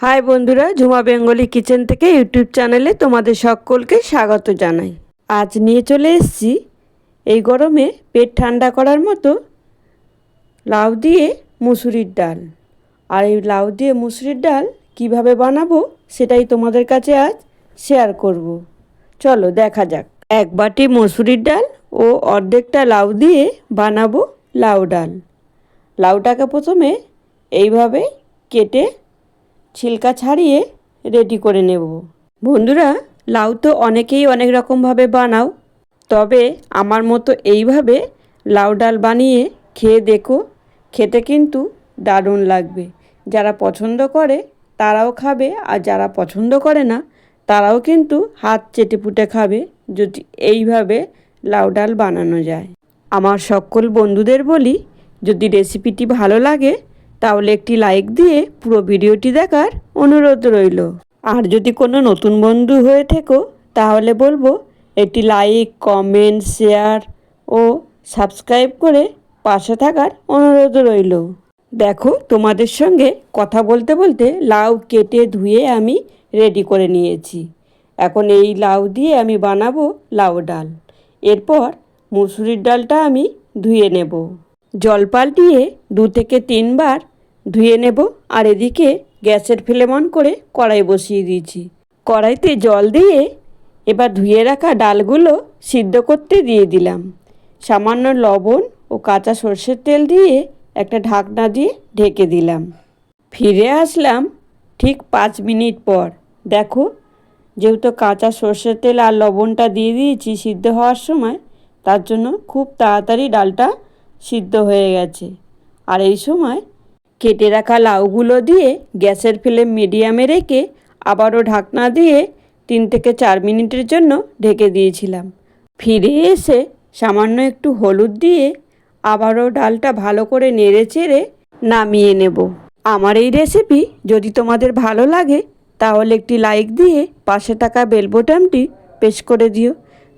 High বন্ধুরা, Jhuma Bengali kitchen থেকে YouTube চ্যানেলে তোমাদের সকলকে স্বাগত জানাই। আজ নিয়ে চলে এসেছি এই গরমে পেট ঠান্ডা করার মতো লাউ দিয়ে মুসুরির ডাল। আর এই লাউ দিয়ে মুসুরির ডাল কীভাবে বানাবো সেটাই তোমাদের কাছে আজ শেয়ার করব। চলো দেখা যাক। এক বাটি মসুরির ডাল ও অর্ধেকটা লাউ দিয়ে বানাবো লাউ ডাল। লাউটাকে প্রথমে এইভাবে কেটে ছিলকা ছাড়িয়ে রেডি করে নেব। বন্ধুরা, লাউ তো অনেকেই অনেক রকমভাবে বানাও, তবে আমার মতো এইভাবে লাউ ডাল বানিয়ে খেয়ে দেখো, খেতে কিন্তু দারুণ লাগবে। যারা পছন্দ করে, তারাও খাবে, আর যারা পছন্দ করে না, তারাও কিন্তু হাত চেটেপুটে খাবে, যদি এইভাবে লাউ ডাল বানানো যায়। আমার সকল বন্ধুদের বলি, যদি রেসিপিটি ভালো লাগে তাহলে একটি লাইক দিয়ে পুরো ভিডিওটি দেখার অনুরোধ রইল। আর যদি কোনো নতুন বন্ধু হয়ে থেকো, তাহলে বলব একটি লাইক কমেন্ট শেয়ার ও সাবস্ক্রাইব করে পাশে থাকার অনুরোধ রইল। দেখো, তোমাদের সঙ্গে কথা বলতে বলতে লাউ কেটে ধুয়ে আমি রেডি করে নিয়েছি। এখন এই লাউ দিয়ে আমি বানাবো লাউ ডাল। এরপর মুসুরির ডালটা আমি ধুয়ে নেব। জল পাল্টিয়ে দু থেকে তিনবার ধুয়ে নেব আর এদিকে গ্যাসের ফ্লেম অন করে কড়াই বসিয়ে দিয়েছি। কড়াইতে জল দিয়ে এবার ধুয়ে রাখা ডালগুলো সিদ্ধ করতে দিয়ে দিলাম। সামান্য লবণ ও কাঁচা সর্ষের তেল দিয়ে একটা ঢাকনা দিয়ে ঢেকে দিলাম। ফিরে আসলাম ঠিক পাঁচ মিনিট পর। দেখো, যেহেতু কাঁচা সর্ষের তেল আর লবণটা দিয়ে দিয়েছি সিদ্ধ হওয়ার সময়, তার জন্য খুব তাড়াতাড়ি ডালটা সিদ্ধ হয়ে গেছে। আর এই সময় কেটে রাখা লাউগুলো দিয়ে গ্যাসের ফ্লেম মিডিয়ামে রেখে আবারও ঢাকনা দিয়ে তিন থেকে চার মিনিটের জন্য ঢেকে দিয়েছিলাম। ফিরে এসে সামান্য একটু হলুদ দিয়ে আবারও ডালটা ভালো করে নেড়ে চেড়ে নামিয়ে নেব। আমার এই রেসিপি যদি তোমাদের ভালো লাগে, তাহলে একটি লাইক দিয়ে পাশে থাকা বেল প্রেস করে দিও।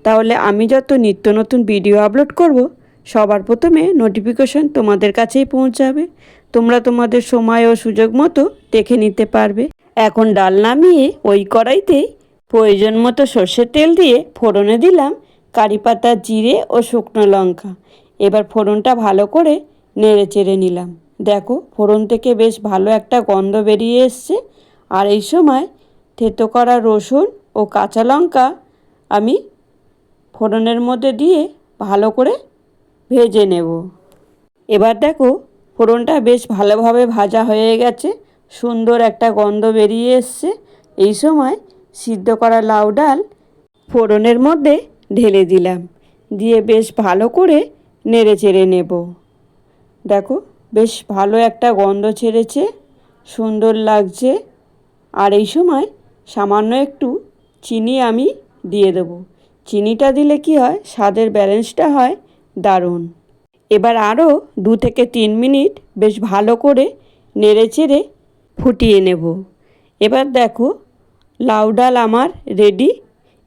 তাহলে আমি যত নিত্য নতুন ভিডিও আপলোড করব সবার প্রথমে নোটিফিকেশন তোমাদের কাছেই পৌঁছাবে। তোমরা তোমাদের সময় ও সুযোগ মতো দেখে নিতে পারবে। এখন ডাল নামিয়ে ওই কড়াইতেই প্রয়োজন মতো সর্ষের তেল দিয়ে ফোড়নে দিলাম কারি পাতা, জিরে ও শুকনো লঙ্কা। এবার ফোড়নটা ভালো করে নেড়ে চেড়ে নিলাম। দেখো, ফোড়ন থেকে বেশ ভালো একটা গন্ধ বেরিয়ে এসছে। আর এই সময় থেতো করা রসুন ও কাঁচা লঙ্কা আমি ফোড়নের মধ্যে দিয়ে ভালো করে ভেজে নেব। এবার দেখো, ফোড়নটা বেশ ভালোভাবে ভাজা হয়ে গেছে, সুন্দর একটা গন্ধ বেরিয়ে এসছে। এই সময় সিদ্ধ করা লাউ ডাল ফোড়নের মধ্যে ঢেলে দিলাম, দিয়ে বেশ ভালো করে নেড়ে চেড়ে নেব। দেখো, বেশ ভালো একটা গন্ধ ছেড়েছে, সুন্দর লাগছে। আর এই সময় সামান্য একটু চিনি আমি দিয়ে দেবো। চিনিটা দিলে কি হয়, স্বাদের ব্যালেন্সটা হয় দারুণ। এবার আরও দু থেকে তিন মিনিট বেশ ভালো করে নেড়ে চেড়ে ফুটিয়ে নেব। এবার দেখো, লাউ ডাল আমার রেডি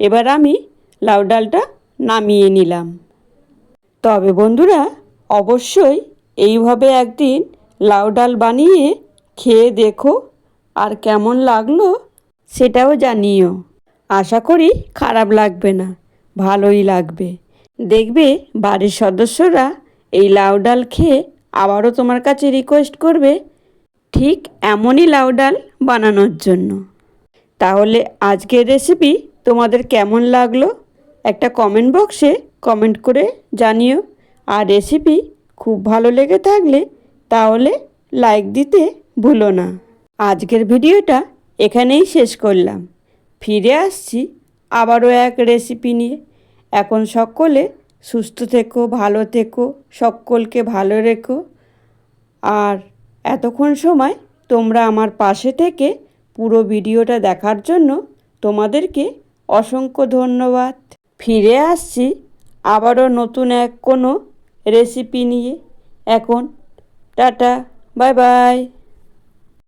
এবার আমি লাউ ডালটা নামিয়ে নিলাম। তবে বন্ধুরা, অবশ্যই এইভাবে একদিন লাউ ডাল বানিয়ে খেয়ে দেখো আর কেমন লাগল সেটাও জানিও। আশা করি খারাপ লাগবে না, ভালোই লাগবে। দেখবে বাড়ির সদস্যরা এই লাউ ডাল খেয়ে আবারও তোমার কাছে রিকোয়েস্ট করবে ঠিক এমনই লাউ ডাল বানানোর জন্য। তাহলে আজকের রেসিপি তোমাদের কেমন লাগল? একটা কমেন্ট বক্সে কমেন্ট করে জানিও। আর রেসিপি খুব ভালো লেগে থাকলে তাহলে লাইক দিতে ভুলো না। আজকের ভিডিওটা এখানেই শেষ করলাম। ফিরে আসছি আবারও এক রেসিপি নিয়ে। এখন সকলে সুস্থ থেকো, ভালো থেকো, সকলকে ভালো রেখো। আর এতক্ষণ সময় তোমরা আমার পাশে থেকে পুরো ভিডিওটা দেখার জন্য তোমাদেরকে অসংখ্য ধন্যবাদ। ফিরে আসছি আবারও নতুন এক কোনো রেসিপি নিয়ে। এখন টাটা, বাই বাই।